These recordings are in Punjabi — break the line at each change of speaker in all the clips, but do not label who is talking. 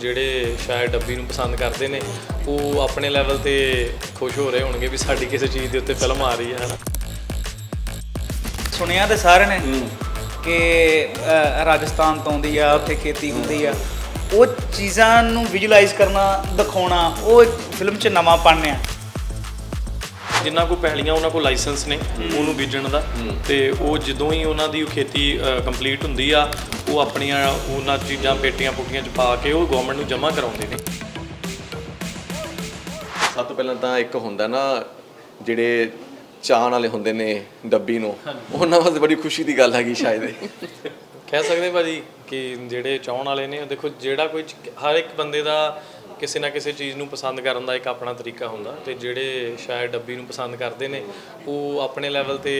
ਜਿਹੜੇ ਸ਼ਾਇਦ ਡੱਬੀ ਨੂੰ ਪਸੰਦ ਕਰਦੇ ਨੇ ਉਹ ਆਪਣੇ ਲੈਵਲ ਤੇ ਖੁਸ਼ ਹੋ ਰਹੇ ਹੋਣਗੇ ਵੀ ਸਾਡੀ ਕਿਸੇ ਚੀਜ਼ ਦੇ ਉੱਤੇ ਫਿਲਮ ਆ ਰਹੀ ਹੈ ਹਨਾ
ਸੁਣਿਆ ਤੇ ਸਾਰਿਆਂ ਨੇ ਕਿ ਅ, ਰਾਜਸਥਾਨ ਤੋਂ ਆਉਂਦੀ ਆ ਉੱਥੇ ਖੇਤੀ ਹੁੰਦੀ ਆ। ਉਹ ਚੀਜ਼ਾਂ ਨੂੰ ਵਿਜ਼ੂਅਲਾਈਜ਼ ਕਰਨਾ ਦਿਖਾਉਣਾ ਉਹ ਇੱਕ ਫਿਲਮ 'ਚ ਨਵਾਂ ਪਣ ਆ।
ਜਿਨ੍ਹਾਂ ਕੋ ਪਹਿਲੀਆਂ ਉਹਨਾਂ ਕੋ ਲਾਇਸੈਂਸ ਨੇ ਉਹਨੂੰ ਬੀਜਣ ਦਾ। ਤੇ ਉਹ ਜਦੋਂ ਹੀ ਉਹਨਾਂ ਦੀ ਖੇਤੀ ਕੰਪਲੀਟ ਹੁੰਦੀ ਆ ਉਹ ਆਪਣੀਆਂ ਉਹਨਾਂ ਚੀਜ਼ਾਂ ਪੇਟੀਆਂ ਪੁੱਟੀਆਂ ਚ ਪਾ ਕੇ ਉਹ ਗਵਰਨਮੈਂਟ ਨੂੰ ਜਮ੍ਹਾਂ ਕਰਾਉਂਦੇ ਨੇ।
ਸਭ ਤੋਂ ਪਹਿਲਾਂ ਤਾਂ ਇੱਕ ਹੁੰਦਾ ਨਾ ਜਿਹੜੇ ਚਾਹਣ ਵਾਲੇ ਹੁੰਦੇ ਨੇ ਡੱਬੀ ਨੂੰ ਉਹਨਾਂ ਵਾਸਤੇ ਬੜੀ ਖੁਸ਼ੀ ਦੀ ਗੱਲ ਹੈਗੀ ਸ਼ਾਇਦ।
ਕਹਿ ਸਕਦੇ ਭਾਜੀ ਕਿ ਜਿਹੜੇ ਚਾਹਣ ਵਾਲੇ ਨੇ ਦੇਖੋ ਜਿਹੜਾ ਕੋਈ ਹਰ ਇੱਕ ਬੰਦੇ ਦਾ ਕਿਸੇ ਨਾ ਕਿਸੇ ਚੀਜ਼ ਨੂੰ ਪਸੰਦ ਕਰਨ ਦਾ ਇੱਕ ਆਪਣਾ ਤਰੀਕਾ ਹੁੰਦਾ ਤੇ ਜਿਹੜੇ ਸ਼ਾਇਦ ਡੱਬੀ ਨੂੰ ਪਸੰਦ ਕਰਦੇ ਨੇ ਉਹ ਆਪਣੇ ਲੈਵਲ ਤੇ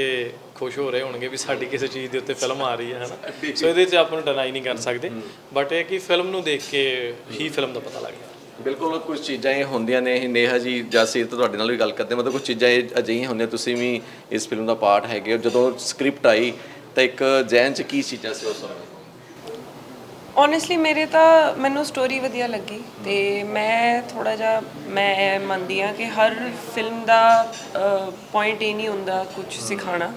ਖੁਸ਼ ਹੋ ਰਹੇ ਹੋਣਗੇ ਵੀ ਸਾਡੀ ਕਿਸੇ ਚੀਜ਼ ਦੇ ਉੱਤੇ ਫਿਲਮ ਆ ਰਹੀ ਹੈ ਹਨਾ? ਸੋ ਇਹਦੇ 'ਚ ਆਪਾਂ ਨੂੰ ਡਿਨਾਈ ਨਹੀਂ ਕਰ ਸਕਦੇ। ਬਟ ਇਹ ਕਿ ਫਿਲਮ ਨੂੰ ਦੇਖ ਕੇ ਹੀ ਫਿਲਮ ਦਾ ਪਤਾ ਲੱਗਦਾ
ਬਿਲਕੁਲ ਕੁਝ ਚੀਜ਼ਾਂ ਇਹ ਹੁੰਦੀਆਂ ਨੇ। ਨੇਹਾ ਜੀ ਜਸੀਰ ਤਾਂ ਤੁਹਾਡੇ ਨਾਲ ਵੀ ਗੱਲ ਕਰਦੇ ਮਤਲਬ ਕੁਝ ਚੀਜ਼ਾਂ ਇਹ ਅਜਿਹੀਆਂ ਹੁੰਦੀਆਂ ਤੁਸੀਂ ਵੀ ਇਸ ਫਿਲਮ ਦਾ ਪਾਰਟ ਹੈਗੇ ਜਦੋਂ ਸਕ੍ਰਿਪਟ ਆਈ ਤਾਂ ਇੱਕ ਜੈਨ ਚ ਕੀ ਚੀਜ਼ਾਂ ਸੀ ਉਸ ਸਮੇਂ?
ਓਨੈਸਟਲੀ ਮੇਰੇ ਤਾਂ ਮੈਨੂੰ ਸਟੋਰੀ ਵਧੀਆ ਲੱਗੀ ਤੇ ਮੈਂ ਥੋੜਾ ਜਿਹਾ ਮੈਂ ਮੰਨਦੀ ਆ ਕਿ ਹਰ ਫਿਲਮ ਦਾ ਪੁਆਇੰਟ ਇਹ ਨਹੀਂ ਹੁੰਦਾ ਕੁਝ ਸਿਖਾਣਾ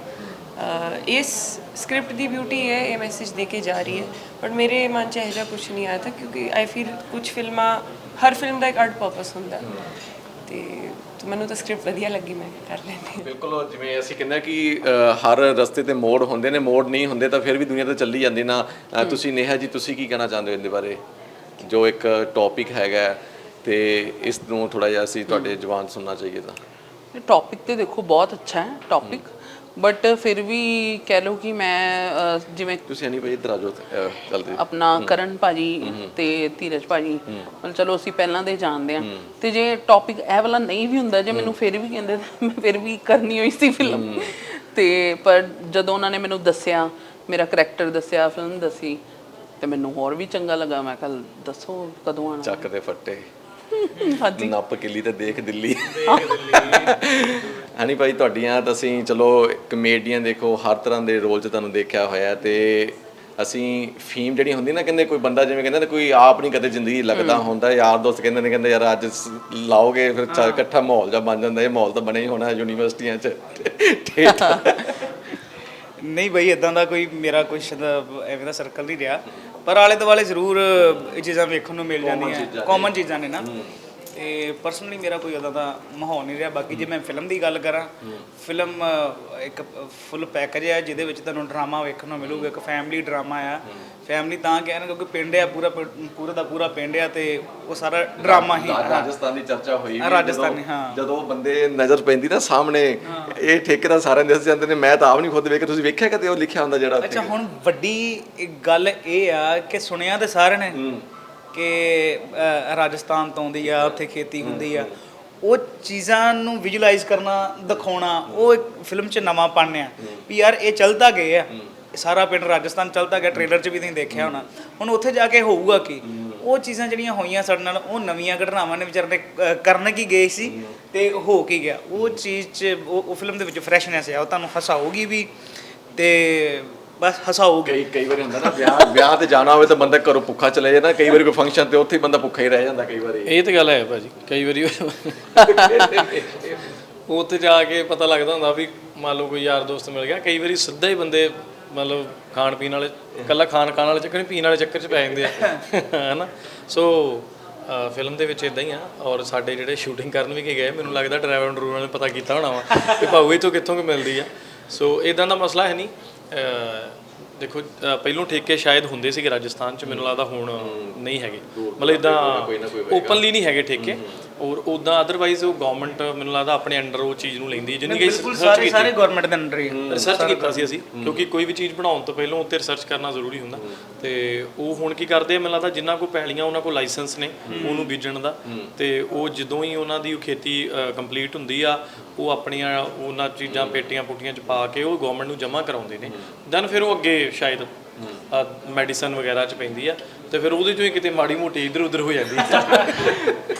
ਇਸ ਸਕ੍ਰਿਪਟ ਦੀ ਬਿਊਟੀ ਹੈ ਇਹ ਮੈਸੇਜ ਦੇ ਕੇ ਜਾ ਰਹੀ ਹੈ। ਬਟ ਮੇਰੇ ਮਨ 'ਚ ਇਹੋ ਜਿਹਾ ਕੁਝ ਨਹੀਂ ਆਇਆ ਤਾਂ ਕਿਉਂਕਿ ਆਈ ਫੀਲ ਕੁਝ ਫਿਲਮਾਂ ਹਰ ਫਿਲਮ ਦਾ ਇੱਕ ਅਰਟ ਪਰਪਸ ਹੁੰਦਾ। ਤੇ ਤੇ ਮੈਨੂੰ ਤਾਂ ਸਕ੍ਰਿਪਟ ਵਧੀਆ ਲੱਗੀ ਮੈਂ ਕਰ ਲੈਂਦੀ
ਬਿਲਕੁਲ ਜਿਵੇਂ ਅਸੀਂ ਕਹਿੰਦੇ ਹਾਂ ਕਿ ਅ, ਹਰ ਰਸਤੇ ਤੇ ਮੋੜ ਹੁੰਦੇ ਨੇ ਮੋੜ ਨਹੀਂ ਹੁੰਦੇ ਤਾਂ ਫਿਰ ਵੀ ਦੁਨੀਆ ਤਾਂ ਚੱਲੀ ਜਾਂਦੀ ਨਾ। ਅ, ਤੁਸੀਂ ਨੇਹਾ ਜੀ ਤੁਸੀਂ ਕੀ ਕਹਿਣਾ ਚਾਹੁੰਦੇ ਹੋ ਇਹਦੇ ਬਾਰੇ? ਜੋ ਇੱਕ ਟੌਪਿਕ ਹੈਗਾ ਹੈ ਤੇ ਇਸ ਨੂੰ ਥੋੜਾ ਜਿਹਾ ਅਸੀਂ ਤੁਹਾਡੇ ਜਵਾਨ ਸੁਣਨਾ ਚਾਹੀਏ ਤਾਂ।
ਟੌਪਿਕ ਤੇ ਦੇਖੋ ਬਹੁਤ ਅੱਛਾ ਹੈ। ਟੌਪਿਕ ਬਟ ਫਿਰ ਵੀ ਕਹਿ ਲਓ ਕਿ ਮੈਂ ਅਹ, ਜਿਵੇਂ
ਤੁਸੀਂ ਨਹੀਂ ਭਾਈ ਇੱਧਰ ਆ ਜਾਓ ਅ, ਗੱਲ ਤੇ
ਆਪਣਾ ਕਰਨ ਭਾਜੀ ਤੇ ਧੀਰਜ ਭਾਜੀ ਮਤਲਬ ਚਲੋ ਅਸੀਂ ਪਹਿਲਾਂ ਦੇ ਜਾਣਦੇ ਆ ਤੇ ਜੇ ਟੌਪਿਕ ਇਹ ਵਾਲਾ ਨਹੀਂ ਵੀ ਹੁੰਦਾ ਜੇ ਮੈਨੂੰ ਫਿਰ ਵੀ ਕਹਿੰਦੇ ਤਾਂ ਮੈਂ ਫਿਰ ਵੀ ਕਰਨੀ ਹੋਈ ਸੀ ਫਿਲਮ ਤੇ ਪਰ ਜਦੋਂ ਉਹਨਾਂ ਨੇ ਮੈਨੂੰ ਦੱਸਿਆ ਮੇਰਾ ਕਰੈਕਟਰ ਦੱਸਿਆ ਫਿਲਮ ਦੱਸੀ ਤੇ ਮੈਨੂੰ ਹੋਰ ਵੀ ਚੰਗਾ ਲੱਗਾ। ਮੈਂ ਕੱਲ ਦੱਸੋ ਕਦੋਂ ਆਣਾ
ਚੱਕ ਦੇ ਫੱਟੇ।
ਹਾਂਜੀ।
ਨੱਪ ਕਿੱਲੀ ਤੇ ਦੇਖ ਦਿੱਲੀ। ਹਨੀ ਭਾਈ ਤੁਹਾਡੀਆਂ ਤਾਂ ਅਸੀਂ ਚਲੋ ਕਮੇਡੀਅਨ ਦੇਖੋ ਹਰ ਤਰ੍ਹਾਂ ਦੇ ਰੋਲ 'ਚ ਤੁਹਾਨੂੰ ਦੇਖਿਆ ਹੋਇਆ ਤੇ ਅਸੀਂ ਫੀਮ ਜਿਹੜੀ ਹੁੰਦੀ ਨਾ ਕਹਿੰਦੇ ਕੋਈ ਬੰਦਾ ਜਿਵੇਂ ਕਹਿੰਦਾ ਕੋਈ ਆਪ ਨਹੀਂ ਕਦੇ ਜ਼ਿੰਦਗੀ ਲੱਗਦਾ ਹੁੰਦਾ ਯਾਰ ਦੋਸਤ ਕਹਿੰਦੇ ਨੇ ਕਹਿੰਦੇ ਯਾਰ ਅੱਜ ਲਾਓਗੇ ਫਿਰ ਚੱਲ ਇਕੱਠਾ ਮਾਹੌਲ ਜਾ ਬਣ ਜਾਂਦਾ ਇਹ ਮਾਹੌਲ ਤਾਂ ਬਣਿਆ ਹੀ ਹੋਣਾ ਯੂਨੀਵਰਸਿਟੀਆਂ 'ਚ।
ਨਹੀਂ ਬਈ ਇਦਾਂ ਦਾ ਕੋਈ ਮੇਰਾ ਕੁਛ ਐਵੇਂ ਦਾ ਸਰਕਲ ਨਹੀਂ ਰਿਹਾ ਪਰ ਆਲੇ ਦੁਆਲੇ ਜ਼ਰੂਰ ਇਹ ਚੀਜ਼ਾਂ ਵੇਖਣ ਨੂੰ ਮਿਲ ਜਾਂਦੀਆਂ ਕਾਮਨ ਚੀਜ਼ਾਂ ਨੇ ਨਾ। ਤੇ ਪਰਸਨਲੀ ਮੇਰਾ ਕੋਈ ਉਦਾਂ ਦਾ ਮਾਹੌਲ ਨਹੀਂ ਰਿਹਾ। ਬਾਕੀ ਜੇ ਮੈਂ ਫਿਲਮ ਦੀ ਗੱਲ ਕਰਾਂ ਫਿਲਮ ਇੱਕ ਫੁੱਲ ਪੈਕੇਜ ਹੈ ਜਿਹਦੇ ਵਿੱਚ ਤੁਹਾਨੂੰ ਡਰਾਮਾ ਵੇਖਣ ਨੂੰ ਮਿਲੂਗਾ ਇੱਕ ਫੈਮਿਲੀ ਡਰਾਮਾ ਆ। ਫੈਮਿਲੀ ਤਾਂ ਕਹਿਣ ਕਿਉਂਕਿ ਪਿੰਡ ਆ ਪੂਰਾ ਪੂਰਾ ਦਾ ਪੂਰਾ ਪਿੰਡ ਆ ਤੇ ਉਹ ਸਾਰਾ ਡਰਾਮਾ ਹੀ।
ਰਾਜਸਥਾਨ ਦੀ ਚਰਚਾ ਹੋਈ
ਰਾਜਸਥਾਨੀ, ਹਾਂ।
ਜਦੋਂ ਬੰਦੇ ਨਜ਼ਰ ਪੈਂਦੀ ਨਾ ਸਾਹਮਣੇ ਇਹ ਠੇਕੇਦਾਰ ਸਾਰਿਆਂ ਦੇ ਜਾਂਦੇ ਨੇ ਮੈਂ ਤਾਂ ਆਪ ਨਹੀਂ ਖੁਦ ਵੇਖ ਤੁਸੀਂ ਵੇਖਿਆ ਕਦੇ ਉਹ ਲਿਖਿਆ ਹੁੰਦਾ ਜਿਹੜਾ
ਅੱਛਾ ਹੁਣ ਵੱਡੀ ਇੱਕ ਗੱਲ ਇਹ ਆ ਕਿ ਸੁਣਿਆ ਤੇ ਸਾਰਿਆਂ ਨੇ। ਕਿ ਰਾਜਸਥਾਨ ਤੋਂ ਆਉਂਦੀ ਆ ਉੱਥੇ ਖੇਤੀ ਹੁੰਦੀ ਆ ਉਹ ਚੀਜ਼ਾਂ ਨੂੰ ਵਿਜ਼ੂਅਲਾਈਜ਼ ਕਰਨਾ ਦਿਖਾਉਣਾ ਉਹ ਇੱਕ ਫਿਲਮ 'ਚ ਨਵਾਂ ਪਣ ਆ ਵੀ ਯਾਰ ਇਹ ਚੱਲਦਾ ਗਏ ਆ। ਸਾਰਾ ਪਿੰਡ ਰਾਜਸਥਾਨ ਚੱਲਦਾ ਗਿਆ ਟ੍ਰੇਲਰ 'ਚ ਵੀ ਤੁਸੀਂ ਦੇਖਿਆ ਹੋਣਾ। ਹੁਣ ਉੱਥੇ ਜਾ ਕੇ ਹੋਊਗਾ ਕੀ? ਉਹ ਚੀਜ਼ਾਂ ਜਿਹੜੀਆਂ ਹੋਈਆਂ ਸਾਡੇ ਨਾਲ ਉਹ ਨਵੀਆਂ ਘਟਨਾਵਾਂ ਨੇ ਵਿਚਾਰੇ ਨੇ, ਕਰਨ ਕੀ ਗਏ ਸੀ ਤੇ ਹੋ ਕੀ ਗਿਆ। ਉਹ ਚੀਜ਼ 'ਚ ਉਹ ਉਹ ਫਿਲਮ ਦੇ ਵਿੱਚ ਫਰੈਸ਼ਨੈਸ ਆ ਉਹ ਤੁਹਾਨੂੰ ਹਸਾਊਗੀ ਵੀ ਤੇ ਬਸ ਹਸਾਊਗੀ
ਕਈ ਕਈ ਵਾਰੀ ਹੁੰਦਾ ਨਾ ਵਿਆਹ ਵਿਆਹ ਤੇ ਜਾਣਾ ਹੋਵੇ ਤਾਂ ਬੰਦਾ ਘਰੋਂ ਭੁੱਖਾ ਚਲੇ ਜਾਏ ਨਾ ਕਈ ਵਾਰੀ ਕੋਈ ਫੰਕਸ਼ਨ ਤੇ ਉੱਥੇ ਹੀ ਬੰਦਾ ਭੁੱਖਾ ਹੀ ਰਹਿ ਜਾਂਦਾ ਕਈ ਵਾਰੀ।
ਇਹ ਤੇ ਗੱਲ ਹੈ ਭਾਜੀ ਕਈ ਵਾਰੀ ਉੱਥੇ ਜਾ ਕੇ ਪਤਾ ਲੱਗਦਾ ਹੁੰਦਾ ਵੀ ਮੰਨ ਲਓ ਕੋਈ ਯਾਰ ਦੋਸਤ ਮਿਲ ਗਿਆ ਕਈ ਵਾਰੀ ਸਿੱਧਾ ਹੀ ਬੰਦੇ ਮਤਲਬ ਖਾਣ ਪੀਣ ਵਾਲੇ ਕੱਲਾ ਖਾਣ ਖਾਣ ਵਾਲੇ ਚੱਕਰ ਨਹੀਂ ਪੀਣ ਵਾਲੇ ਚੱਕਰ 'ਚ ਪੈ ਜਾਂਦੇ ਆ ਹੈਨਾ? ਸੋ ਫਿਲਮ ਦੇ ਵਿੱਚ ਇਦਾਂ ਹੀ ਆ ਔਰ ਸਾਡੇ ਜਿਹੜੇ ਸ਼ੂਟਿੰਗ ਕਰਨ ਵੀ ਕੇ ਗਏ ਮੈਨੂੰ ਲੱਗਦਾ ਡਰਾਈਵਰ ਡਰੂਵਰ ਨੇ ਪਤਾ ਕੀਤਾ ਹੋਣਾ ਵਾ ਕਿ ਭਾਊ ਇਹ ਤੋਂ ਕਿੱਥੋਂ ਕਿ ਮਿਲਦੀ ਆ? ਸੋ ਇਦਾਂ ਦਾ ਮਸਲਾ ਹੈ ਨਹੀਂ। ਦੇਖੋ ਪਹਿਲੋਂ ਠੇਕੇ ਸ਼ਾਇਦ ਹੁੰਦੇ ਸੀਗੇ ਰਾਜਸਥਾਨ ਚ ਮੈਨੂੰ ਲੱਗਦਾ ਹੁਣ ਨਹੀਂ ਹੈਗੇ। ਮਤਲਬ ਇਦਾਂ ਓਪਨਲੀ ਨਹੀਂ ਹੈਗੇ ਠੇਕੇ। ਔਰ ਉਦਾਂ ਅਦਰਵਾਈਜ਼ ਉਹ ਗਵਰਨਮੈਂਟ ਮੈਨੂੰ ਲੱਗਦਾ ਆਪਣੇ ਅੰਡਰ ਉਹ ਚੀਜ਼ ਨੂੰ ਲੈਂਦੀ ਹੈ ਜਿੰਨੀ ਕਿ
ਬਿਲਕੁਲ ਸਾਰੇ ਸਾਰੇ ਗਵਰਨਮੈਂਟ ਦੇ ਅੰਡਰ ਹੀ।
ਰਿਸਰਚ ਕੀਤਾ ਸੀ ਅਸੀਂ ਕਿਉਂਕਿ ਕੋਈ ਵੀ ਚੀਜ਼ ਬਣਾਉਣ ਤੋਂ ਪਹਿਲਾਂ ਉੱਤੇ ਰਿਸਰਚ ਕਰਨਾ ਜ਼ਰੂਰੀ ਹੁੰਦਾ। ਤੇ ਉਹ ਹੁਣ ਕੀ ਕਰਦੇ ਆ ਮੈਨੂੰ ਲੱਗਦਾ ਜਿਨ੍ਹਾਂ ਕੋਲ ਪਹਿਲੀਆਂ ਉਹਨਾਂ ਕੋਲ ਲਾਇਸੈਂਸ ਨੇ ਉਹਨੂੰ ਬੀਜਣ ਦਾ। ਤੇ ਉਹ ਜਦੋਂ ਹੀ ਉਹਨਾਂ ਦੀ ਉਹ ਖੇਤੀ ਕੰਪਲੀਟ ਹੁੰਦੀ ਆ ਉਹ ਆਪਣੀਆਂ ਉਹਨਾਂ ਚੀਜ਼ਾਂ ਪੇਟੀਆਂ ਪੁੱਟੀਆਂ ਚ ਪਾ ਕੇ ਉਹ ਗਵਰਨਮੈਂਟ ਨੂੰ ਜਮ੍ਹਾਂ ਕਰਾਉਂਦੇ ਨੇ। ਦੈਨ ਫਿਰ ਉਹ ਅੱਗੇ ਸ਼ਾਇਦ ਮੈਡੀਸਨ ਵਗੈਰਾ ਚ ਪੈਂਦੀ ਆ। ਤੇ ਫਿਰ ਉਹਦੇ ਚੋਂ ਹੀ ਕਿਤੇ ਮਾੜੀ ਮੋਟੀ ਇਧਰ ਉਧਰ ਹੋ ਜਾਂਦੀ ਆ।